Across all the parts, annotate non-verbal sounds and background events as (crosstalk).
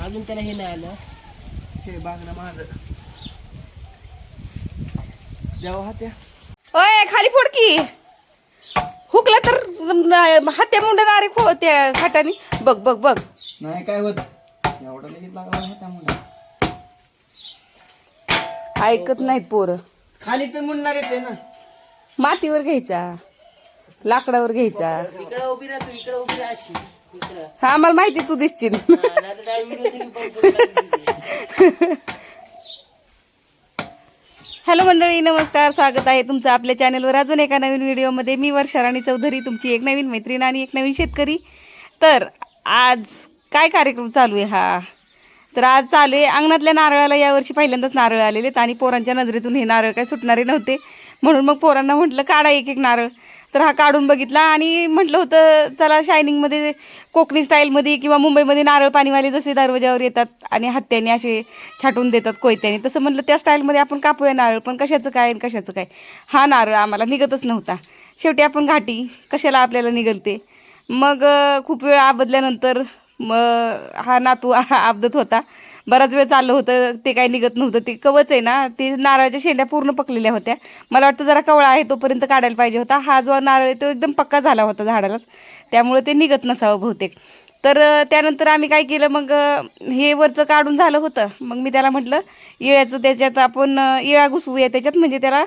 अजून त्याला हे नाही आलं. हे बागना माझं. जेव्हा हात्या. ओय खाली फोड की. हुकला तर हात्या मुंडा नारे खो त्या खाटाने. बघ बघ बघ. नाही काय होत? एवढा लगेच लागला होता मुंडा. ऐकत नाहीत पोरं. खाली तर मुंडणार येते ना. मातीवर घ्यायचा. लाकडावर घ्यायचा. इकडं उभी राहतो इकडं उभी राहा अशी. इकडं हा मला माहिती तू दिसशील. हॅलो मंडळी नमस्कार स्वागत आहे तुमचं आपल्या चॅनलवर. अजून एका नवीन व्हिडिओमध्ये मी वर्षा राणी चौधरी तुमची एक नवीन मैत्रीण आणि एक नवीन शेतकरी. तर आज काय कार्यक्रम चालू आहे हा? तर आज चालू आहे अंगणातल्या नारळाला यावर्षी पहिल्यांदाच नारळ आलेले आहेत आणि पोरांच्या नजरेतून हे नारळ काय सुटणारे नव्हते. म्हणून मग पोरांना म्हटलं काढा एक एक नारळ. तर हा काढून बघितला आणि म्हटलं होतं चला शायनिंगमध्ये कोकणी स्टाईलमध्ये किंवा मुंबईमध्ये नारळ पाणीवाले जसे दरवाजावर येतात आणि हत्त्याने असे छाटून देतात कोयत्याने. तसं म्हटलं त्या स्टाईलमध्ये आपण कापूया नारळ पण कशाचं काय आणि कशाचं काय? हा नारळ आम्हाला निघतच नव्हता. शेवटी आपण घाटी कशाला आपल्याला निघलते? मग खूप वेळ आबदल्यानंतर मग हा नातू आबदत होता. बराच वेळ चाललं होतं ते काही निघत नव्हतं. ते कवच आहे ना ते नारळाच्या शेंड्या पूर्ण पकलेल्या होत्या. मला वाटतं जरा कवळा आहे तोपर्यंत काढायला पाहिजे होता. हा जो नारळ आहे तो एकदम पक्का झाला होता झाडालाच. त्यामुळे ते निघत नसावं बहुतेक. तर त्यानंतर आम्ही काय केलं मग हे वरचं काढून झालं होतं. मग मी त्याला म्हटलं इळ्याचं त्याच्यात आपण इळा घुसवूया त्याच्यात म्हणजे त्याला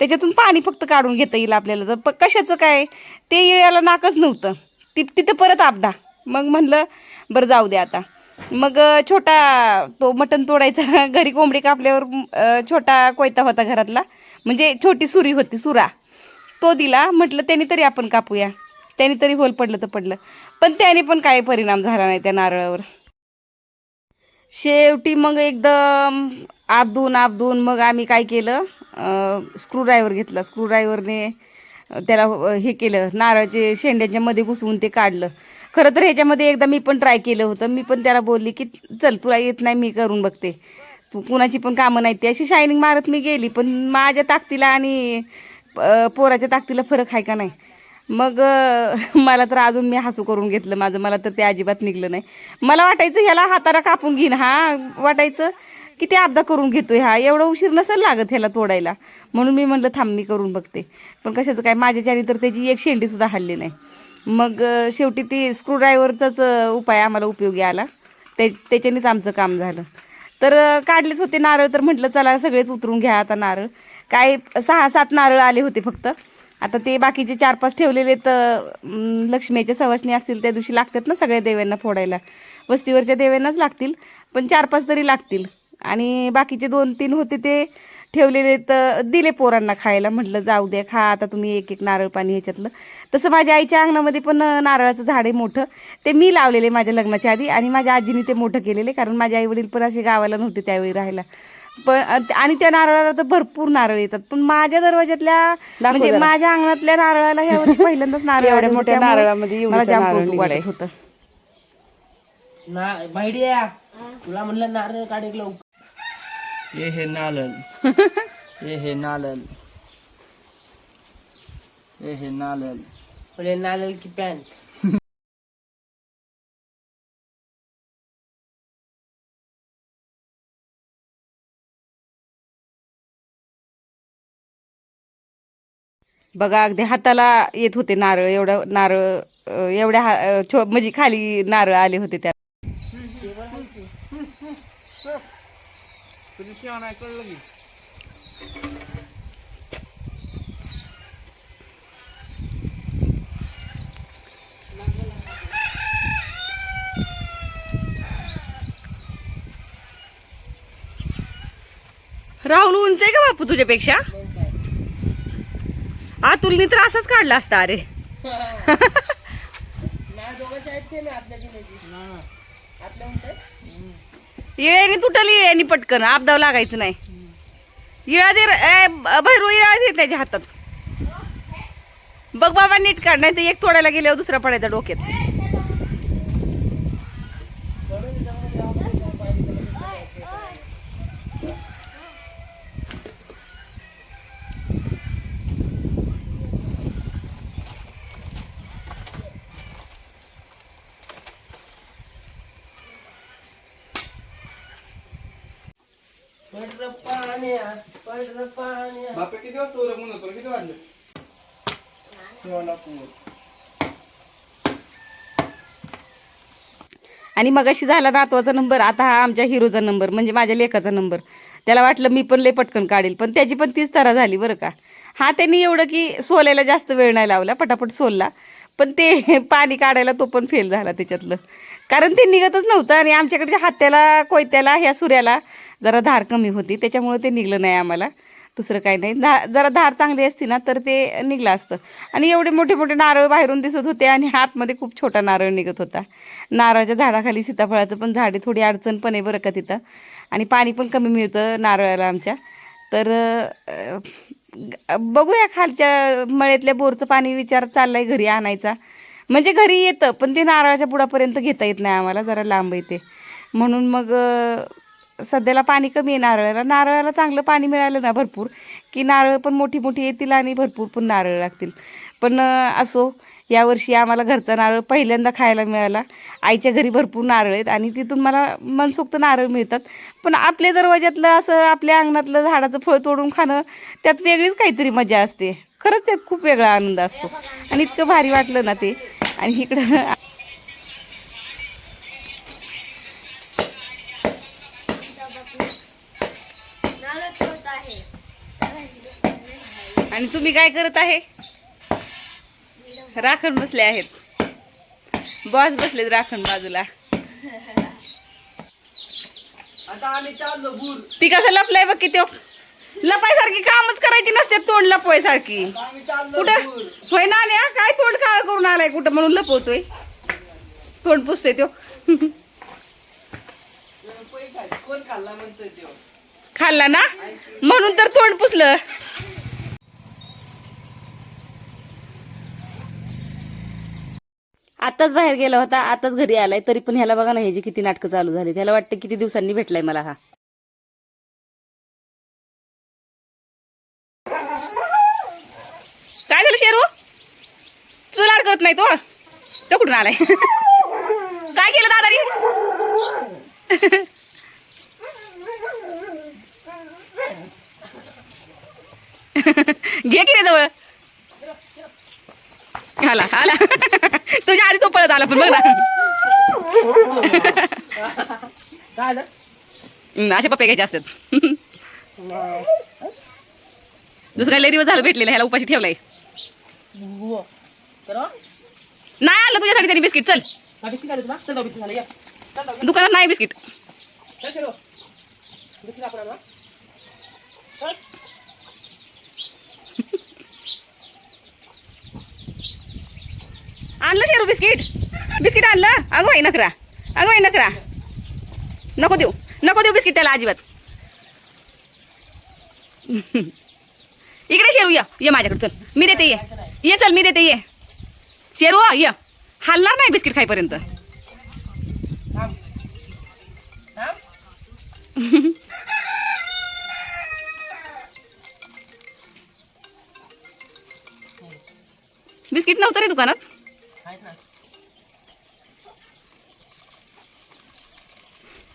त्याच्यातून पाणी फक्त काढून घेता येईल आपल्याला. तर प कशाचं काय? ते इळ्याला नाकच नव्हतं. ती तिथं परत आपदा. मग म्हणलं बरं जाऊ दे आता. मग छोटा तो मटण तोडायचा. (laughs) घरी कोंबडी कापल्यावर छोटा कोयता होता घरातला. म्हणजे छोटी सुरी होती सुरा. तो दिला. म्हटलं त्याने तरी आपण कापूया. त्याने तरी होल पडलं तर पडलं. पण त्याने पण काही परिणाम झाला नाही त्या नारळावर. शेवटी मग एकदम आपदून आपदून मग आम्ही काय केलं? स्क्रूड्रायव्हर घेतला. स्क्रूड्रायव्हरने त्याला हे केलं. नारळाचे शेंड्याच्या मध्ये घुसवून ते काढलं. खरं तर ह्याच्यामध्ये एकदा मी पण ट्राय केलं होतं. मी पण त्याला बोलली की चल तुला येत नाही मी करून बघते. तू कुणाची पण कामं नाही. ती अशी शायनिंग मारत मी गेली पण माझ्या ताकदीला आणि पोराच्या ताकदीला फरक आहे का नाही? मग (laughs) मला तर अजून मी हसू करून घेतलं माझं. मला तर ते अजिबात निघलं नाही. मला वाटायचं ह्याला हाताला कापून घेईन. हा वाटायचं किती अपदा करून घेतो हा. एवढा उशीर नसेल लागत ह्याला तोडायला. म्हणून मी म्हणलं थांब मी करून बघते. पण कशाचं काय माझ्याच्याने तर त्याची एक शेंडीसुद्धा हल्ली नाही. मग शेवटी ती स्क्रूड्रायव्हरचाच उपाय आम्हाला उपयोगी आला. ते त्याच्यानेच आमचं काम झालं. तर काढलेच होते नारळ तर म्हटलं चला सगळेच उतरून घ्या आता नारळ. काय सहा सात नारळ आले होते फक्त. आता ते बाकीचे चार पाच ठेवलेले तर लक्ष्मीच्या सवासणी असतील त्या दिवशी लागतात ना सगळ्या देव्यांना फोडायला. वस्तीवरच्या देव्यांनाच लागतील पण चार पाच तरी लागतील. आणि बाकीचे दोन तीन होते ते ठेवलेले तर दिले पोरांना खायला. म्हटलं जाऊ द्या खा. आता तुम्ही एक एक नारळ पाणी ह्याच्यातलं. तसं माझ्या आईच्या अंगणामध्ये पण नारळाचं झाड आहे मोठं. ते मी लावलेले माझ्या लग्नाच्या आधी आणि माझ्या आजीने ते मोठं केलेले कारण माझे आई वडील पण असे गावाला नव्हते त्यावेळी राहायला. पण आणि त्या नारळाला तर भरपूर नारळ येतात. पण माझ्या दरवाज्यातल्या म्हणजे माझ्या अंगणातल्या नारळाला ह्यावर्षी पहिल्यांदाच नारळ एवढ्या मोठ्या नारळामध्ये मला जाम. वाटत होतं. ना बाईडिया तुला म्हणलं नारळ काढ लवकर. ये हे नालल ये हे नालल ये हे नालल म्हणजे नारळ की पॅन्ट. बघा अगदी हाताला येत होते नारळ. एवढं नारळ एवढ्या म्हणजे खाली नारळ आले होते त्या तुझी शिवाय कळलं की? राहुल उंच आहे का बापू तुझ्यापेक्षा? आतुलनी तर असंच काढला असता अरे. (laughs) आपल्या इळ्यानी तुटली इळ्यानी पटकन. आपदाव लागायचं नाही. इळा दे भैरू इळा दे त्याच्या हातात. बघ बाबा नीट काढ नाही तर एक तोडायला गेल्यावर दुसरा पडायचा डोक्यात. बापे किती वाजता उद्या म्हणून होतो किती वाजले? आणि मग अशी झाला नातवाचा नंबर आता हा आमच्या हिरोचा नंबर म्हणजे माझ्या लेखाचा नंबर. त्याला वाटलं मी पण लय पटकन काढेल पण त्याची पण तीच तरा झाली बरं का. हा त्यांनी एवढं की सोलायला जास्त वेळ नाही लावला पटापट सोलला. पण ते (laughs) पाणी काढायला तो पण फेल झाला त्याच्यातलं. कारण ते निघतच नव्हतं आणि आमच्याकडच्या हात्याला कोयत्याला ह्या सूर्याला जरा धार कमी होती. त्याच्यामुळे ते निघलं नाही आम्हाला. दुसरं काही नाही. धा जरा धार चांगली असती ना तर ते निघलं असतं. आणि एवढे मोठे मोठे नारळ बाहेरून दिसत होते आणि आतमध्ये खूप छोटा नारळ निघत होता. नारळाच्या झाडाखाली सीताफळाचं पण झाड आहे. थोडी अडचण पण आहे बरं का तिथं. आणि पाणी पण कमी मिळतं नारळाला आमच्या. तर बघूया खालच्या मळ्यातल्या बोरचं पाणी विचार चाललाय घरी आणायचा. म्हणजे घरी येतं पण ते नारळाच्या पुडापर्यंत घेता येत नाही आम्हाला जरा लांब येते म्हणून मग सध्याला पाणी कमी आहे नारळाला. नारळाला चांगलं पाणी मिळालं ना भरपूर की नारळ पण मोठी मोठी येतील आणि भरपूर पण नारळ लागतील. पण असो यावर्षी आम्हाला घरचा नारळ पहिल्यांदा खायला मिळाला. आईच्या घरी भरपूर नारळ आहेत आणि तिथून मला मनसोक्त नारळ मिळतात. पण आपल्या दरवाज्यातलं असं आपल्या अंगणातलं झाडाचं फळ तोडून खाणं त्यात वेगळीच काहीतरी मजा असते. खरंच त्यात खूप वेगळा आनंद असतो. आणि इतकं भारी वाटलं ना ते. आणि इकडं आणि तुम्ही काय करत आहे? राखण बसले आहेत. बॉस बसलेत राखण बाजूला. आता आम्ही चाललो बुर. ती कसं लपलाय बघ की त्यो लपायसारखी कामच करायची नसते तोंड लपवायसारखी. कुठं? होय ना आल्या काय तोंड काळ करून आलाय कुठं? म्हणून लपवतोय. तोंड पुसतोय त्यो खाल्ला ना? म्हणून तर तोंड पुसलं. आताच बाहेर गेला होता आताच घरी आलाय तरी पण ह्याला बघा ना ह्याची किती नाटकं चालू झाली त्याला वाटतं किती दिवसांनी भेटलाय मला हा काय झालं शेरू तुझं लाड करत नाही तो तो कुठून आलाय? काय केलं दादानी? घे की जवळ. आला आला. तुझ्या आधी तो पळत आला पण बघ ना. असे पप्पे घ्यायचे असतात. दुसऱ्या लय दिवस झालं भेटलेलं ह्याला उपाशी ठेवलाय. हो. तर नाही आणलं तुझ्यासाठी त्यांनी बिस्किट चल. हा, बिस्किट आले तुला? चल जाऊ बिस्किट आले या. चल जाऊ दुकानात नाही बिस्किट. चल शेरो बिस्किट आपण आणू, हा? चल. आणलं शेरू बिस्किट? बिस्किट आणलं? अगं बाई नकरा अगं बाई नकरा नको देऊ. नको देऊ बिस्किट त्याला अजिबात. इकडे शेरू ये. ये माझ्याकडे चल. मी देते ये. ये चल मी देते ये. चेरू ये. हल्ला नाही बिस्किट खाईपर्यंत. बिस्किट नव्हतं रे दुकानात?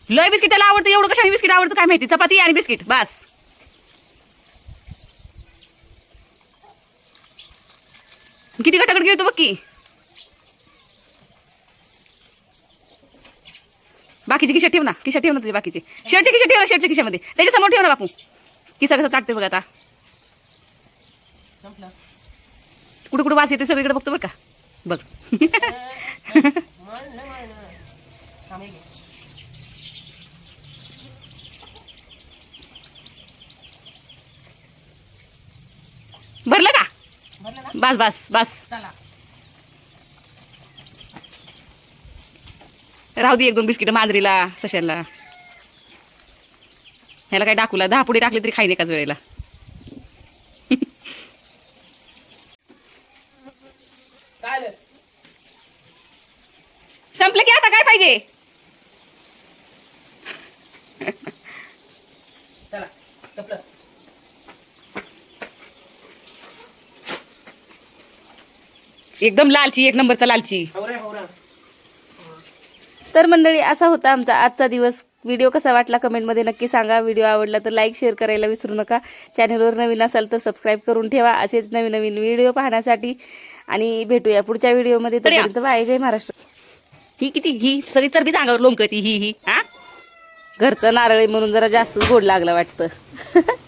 लय बिस्किट त्याला आवडतं एवढं कशाने बिस्किट आवडतं काय माहिती? चपाती आणि बिस्किट बस. किती गटागट घेतो बघ की. बाकीची खिशा ठेव ना खिशा ठेव ना तुझ्या बाकीचे. शर्टची खिशा ठेव ना शर्टच्या खिशामध्ये. त्याच्यासमोर ठेव ना बापू. किसा कसं चाटते बघ आता. कुठं कुठं वास येते सगळीकडे बघतो बरं का. बघ. भरलं का? बस बस बस. राहू दे एक दोन बिस्किट माजरीला सशाला. ह्याला काय टाकूला दहा पुढे टाकले तरी खाईन एकाच वेळेला. संपलं की आता काय पाहिजे? एकदम लालची एक नंबरचा लालची. तर मंडळी असा होता आमचा आजचा दिवस. व्हिडिओ कसा वाटला कमेंटमध्ये नक्की सांगा. व्हिडिओ आवडला तर लाईक शेअर करायला विसरू नका. चॅनलवर नवीन असाल तर सबस्क्राईब करून ठेवा. असेच नवीन नवीन व्हिडिओ पाहण्यासाठी. आणि भेटूया पुढच्या व्हिडिओमध्ये. तोपर्यंत बाय. जय महाराष्ट्र. ही किती? ही सगळी तर बी अंगावर लोंकती ही ही. हा? घरचं नारळ म्हणून जरा जास्त गोड लागलं वाटतं. (laughs)